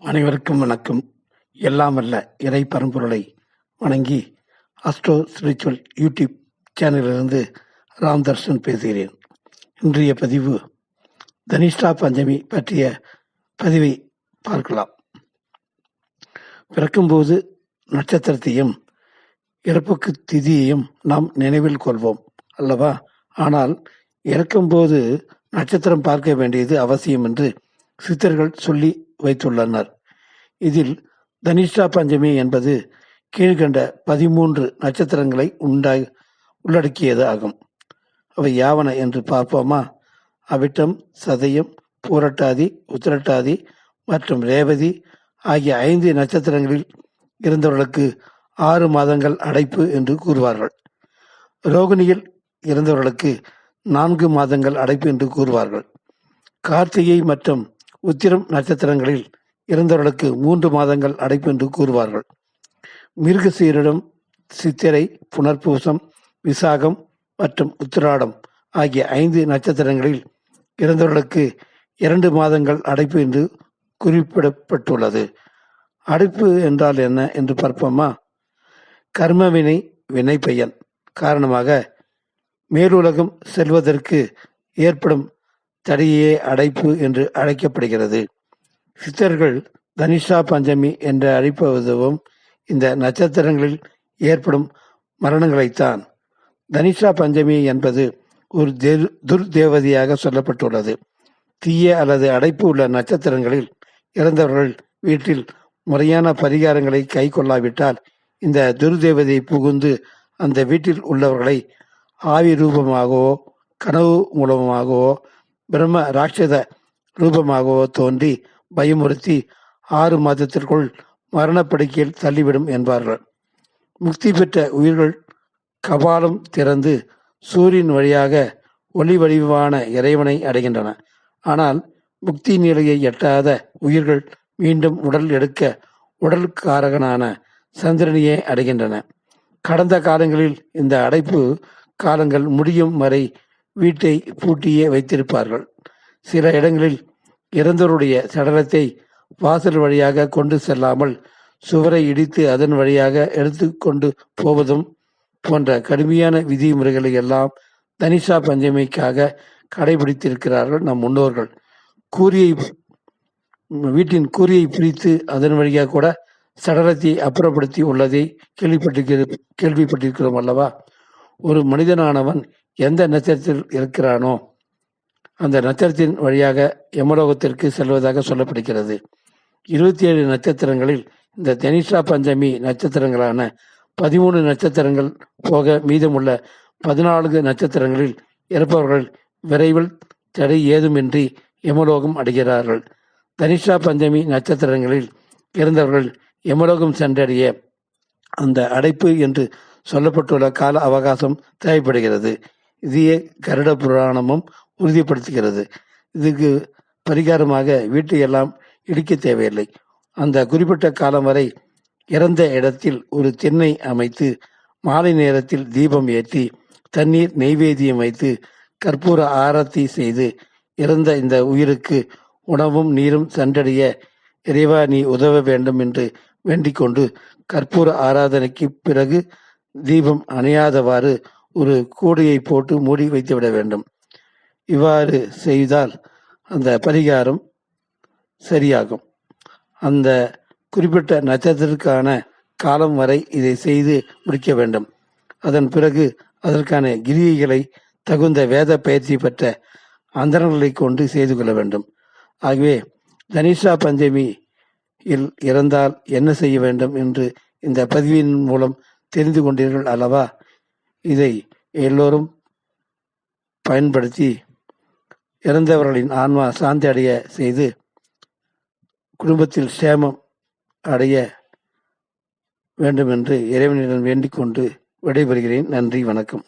அனைவருக்கும் வணக்கம். எல்லாம் அல்ல இறை பரம்பொருளை வணங்கி அஸ்ட்ரோ ஸ்பிரிச்சுவல் யூடியூப் சேனலிலிருந்து ராம் தர்ஷன் பேசுகிறேன். இன்றைய பதிவு தனிஷ்டா பஞ்சமி பற்றிய பதிவை பார்க்கலாம். பிறக்கும்போது நட்சத்திரத்தையும் இறப்புக்கு திதியையும் நாம் நினைவில் கொள்வோம் அல்லவா? ஆனால் இறக்கும்போது நட்சத்திரம் பார்க்க வேண்டியது அவசியம் என்று சித்தர்கள் சொல்லி வைத்துள்ளனர். இதில் தனிஷ்டா பஞ்சமி என்பது கீழ்கண்ட பதிமூன்று நட்சத்திரங்களை உண்டா உள்ளடக்கியது ஆகும். அவை யாவன என்று பார்ப்போமா? அவிட்டம் சதயம் பூரட்டாதி உத்திரட்டாதி மற்றும் ரேவதி ஆகிய ஐந்து நட்சத்திரங்களில் இருந்தவர்களுக்கு ஆறு மாதங்கள் அடைப்பு என்று கூறுவார்கள். ரோகிணியில் இருந்தவர்களுக்கு நான்கு மாதங்கள் அடைப்பு என்று கூறுவார்கள். கார்த்திகை மற்றும் உத்திரம் நட்சத்திரங்களில் இறந்தவர்களுக்கு மூன்று மாதங்கள் அடைப்பு என்று கூறுவார்கள். மிருகசீரிடம் சித்திரை புனர்பூசம் விசாகம் மற்றும் உத்திராடம் ஆகிய ஐந்து நட்சத்திரங்களில் இறந்தவர்களுக்கு இரண்டு மாதங்கள் அடைப்பு என்று குறிப்பிடப்பட்டுள்ளது. அடைப்பு என்றால் என்ன என்று பார்ப்போமா? கர்மவினை வினை பெயன் காரணமாக மேலுலகம் செல்வதற்கு ஏற்படும் தடையே அடைப்பு என்று அழைக்கப்படுகிறது. சித்தர்கள் தனிஷா பஞ்சமி என்று அழைப்பதுவும் இந்த நட்சத்திரங்களில் ஏற்படும் மரணங்களைத்தான். தனிஷா பஞ்சமி என்பது ஒரு தெரு- துர்தேவதையாக சொல்லப்பட்டுள்ளது. தீய அல்லது அடைப்பு உள்ள நட்சத்திரங்களில் இறந்தவர்கள் வீட்டில் முறையான பரிகாரங்களை கை கொள்ளாவிட்டால் இந்த துர்தேவதை புகுந்து அந்த வீட்டில் உள்ளவர்களை ஆவி ரூபமாகவோ கனவு மூலமாகவோ பிரம்ம ராட்சத ரூபமாகவோ தோன்றி பயமுறுத்தி ஆறு மாதத்திற்குள் மரணப்படுக்கையில் தள்ளிவிடும் என்பார்கள். முக்தி பெற்ற உயிர்கள் கபாலம் திறந்து சூரியன் வழியாக ஒளி வடிவான இறைவனை அடைகின்றன. ஆனால் முக்தி நிலையை எட்டாத உயிர்கள் மீண்டும் உடல் எடுக்க உடல் காரகனான சந்திரனையே அடைகின்றன. கடந்த காலங்களில் இந்த அடைப்பு காலங்கள் முடியும் வரை வீட்டை பூட்டியே வைத்திருப்பார்கள். சில இடங்களில் இறந்தவருடைய சடலத்தை வாசல் வழியாக கொண்டு செல்லாமல் சுவரை இடித்து அதன் வழியாக எடுத்து கொண்டு போவதும் போன்ற கடுமையான விதிமுறைகளை எல்லாம் தனிஷா பஞ்சமிக்காக கடைபிடித்திருக்கிறார்கள் நம் முன்னோர்கள். கூரியை வீட்டின் கூரியை பிரித்து அதன் வழியாக கூட சடலத்தை அப்புறப்படுத்தி உள்ளதை கேள்விப்பட்டிருக்கிற கேள்விப்பட்டிருக்கிறோம் அல்லவா? ஒரு மனிதனானவன் எந்த நட்சத்திரத்தில் இருக்கிறானோ அந்த நட்சத்திரத்தின் வழியாக யமலோகத்திற்கு செல்வதாக சொல்லப்படுகிறது. இருபத்தி ஏழு நட்சத்திரங்களில் இந்த தனிஷா பஞ்சமி நட்சத்திரங்களான பதிமூணு நட்சத்திரங்கள் போக மீதமுள்ள பதினான்கு நட்சத்திரங்களில் இறப்பவர்கள் விரைவில் தடை ஏதுமின்றி யமலோகம் அடைகிறார்கள். தனிஷா பஞ்சமி நட்சத்திரங்களில் இருந்தவர்கள் யமலோகம் சென்றடைய அந்த அடைப்பு என்று சொல்லப்பட்டுள்ள கால அவகாசம் தேவைப்படுகிறது. இதையே கருட புராணமும் உறுதிப்படுத்துகிறது. இதுக்கு பரிகாரமாக வீட்டை எல்லாம் இடிக்க தேவையில்லை. அந்த குறிப்பிட்ட காலம் வரை இறந்த இடத்தில் ஒரு திண்ணை அமைத்து மாலை நேரத்தில் தீபம் ஏற்றி தண்ணீர் நெய்வேதியம் வைத்து கற்பூர ஆரத்தி செய்து இறந்த இந்த உயிருக்கு உணவும் நீரும் சென்றடைய இறைவா நீ உதவ வேண்டும் என்று வேண்டிக் கொண்டு கற்பூர ஆராதனைக்கு பிறகு தீபம் அணையாதவாறு ஒரு கூடையை போட்டு மூடி வைத்துவிட வேண்டும். இவ்வாறு செய்தால் அந்த பரிகாரம் சரியாகும். அந்த குறிப்பிட்ட நட்சத்திரத்திற்கான காலம் வரை இதை செய்து முடிக்க வேண்டும். அதன் பிறகு அதற்கான கிரியைகளை தகுந்த வேத பயிற்சி பெற்ற அந்தரங்களை கொண்டு செய்து கொள்ள வேண்டும். ஆகவே தனிஷா பஞ்சமி இல் இறந்தால் என்ன செய்ய வேண்டும் என்று இந்த பதிவின் மூலம் தெரிந்து கொண்டீர்கள் அல்லவா? இதை எல்லோரும் பயன்படுத்தி இறந்தவர்களின் ஆன்மா சாந்தி அடைய செய்து குடும்பத்தில் சேமம் அடைய வேண்டும் என்று இறைவனிடம் வேண்டிக் கொண்டு விடைபெறுகிறேன். நன்றி வணக்கம்.